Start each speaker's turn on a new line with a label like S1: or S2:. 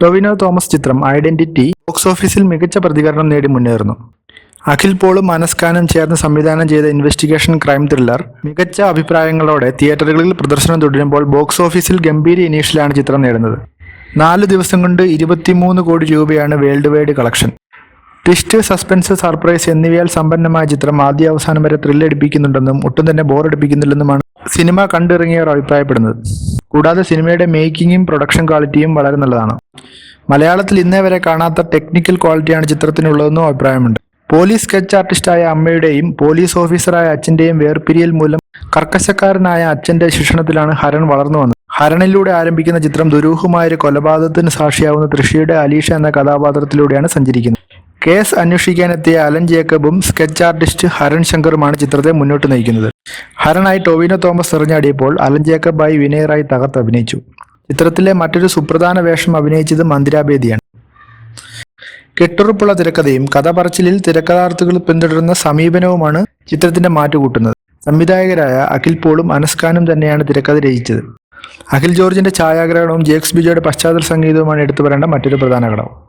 S1: ടൊവിനോ തോമസ് ചിത്രം identity box ഓഫീസിൽ മികച്ച പ്രതികരണം നേടി മുന്നേറുന്നു. അഖിൽ പോളും അനസ്കാനും ചേർന്ന് സംവിധാനം ചെയ്ത ഇൻവെസ്റ്റിഗേഷൻ ക്രൈം ത്രില്ലർ മികച്ച അഭിപ്രായങ്ങളോടെ തിയേറ്ററുകളിൽ പ്രദർശനം തുടരുമ്പോൾ ബോക്സ് ഓഫീസിൽ ഗംഭീര ഇനീഷ്യലാണ് ചിത്രം നേടുന്നത്. നാല് ദിവസം കൊണ്ട് ഇരുപത്തിമൂന്ന് കോടി രൂപയാണ് world wide collection twist suspense surprise എന്നിവയാൽ സമ്പന്നമായ ചിത്രം ആദ്യ അവസാനം വരെ ത്രില്ലടിപ്പിക്കുന്നുണ്ടെന്നും ഒട്ടും തന്നെ ബോറടിപ്പിക്കുന്നില്ലെന്നുമാണ് സിനിമ കണ്ടിറങ്ങിയവർ അഭിപ്രായപ്പെടുന്നത്. കൂടാതെ സിനിമയുടെ മേക്കിങ്ങും പ്രൊഡക്ഷൻ ക്വാളിറ്റിയും വളരെ നല്ലതാണ്. മലയാളത്തിൽ ഇന്നേ വരെ കാണാത്ത ടെക്നിക്കൽ ക്വാളിറ്റിയാണ് ചിത്രത്തിനുള്ളതെന്നും അഭിപ്രായമുണ്ട്. പോലീസ് സ്കെച്ച് ആർട്ടിസ്റ്റായ അമ്മയുടെയും പോലീസ് ഓഫീസറായ അച്ഛന്റെയും വേർപിരിയൽ മൂലം കർക്കശക്കാരനായ അച്ഛന്റെ ശിക്ഷണത്തിലാണ് ഹരൺ വളർന്നു വന്നത്. ഹരണിലൂടെ ആരംഭിക്കുന്ന ചിത്രം ദുരൂഹമായ ഒരു കൊലപാതകത്തിന് സാക്ഷിയാവുന്ന തൃഷിയുടെ അലീഷ എന്ന കഥാപാത്രത്തിലൂടെയാണ് സഞ്ചരിക്കുന്നത്. കേസ് അന്വേഷിക്കാനെത്തിയ അലൻ ജേക്കബും സ്കെച്ച് ആർട്ടിസ്റ്റ് ഹരൺ ശങ്കറുമാണ് ചിത്രത്തെ മുന്നോട്ട് നയിക്കുന്നത്. ഹരണായി ടൊവിനോ തോമസ് എറിഞ്ഞാടിയപ്പോൾ അലൻ ജേക്കബായി വിനയറായി തകർത്ത് അഭിനയിച്ചു. ചിത്രത്തിലെ മറ്റൊരു സുപ്രധാന വേഷം അഭിനയിച്ചത് മന്ദിരാബേദിയാണ് കെട്ടുറപ്പുള്ള തിരക്കഥയും കഥ പറച്ചിലിൽ തിരക്കഥാർത്ഥികൾ പിന്തുടരുന്ന സമീപനവുമാണ് ചിത്രത്തിന്റെ മാറ്റുകൂട്ടുന്നത്. സംവിധായകരായ അഖിൽ പോളും അനസ്കാനും തന്നെയാണ് തിരക്കഥ രചിച്ചത്. അഖിൽ ജോർജിന്റെ ഛായാഗ്രഹണവും ജേക്സ് ബിജോയുടെ പശ്ചാത്തല സംഗീതവുമാണ് എടുത്തു പറയേണ്ട മറ്റൊരു പ്രധാന ഘടകം.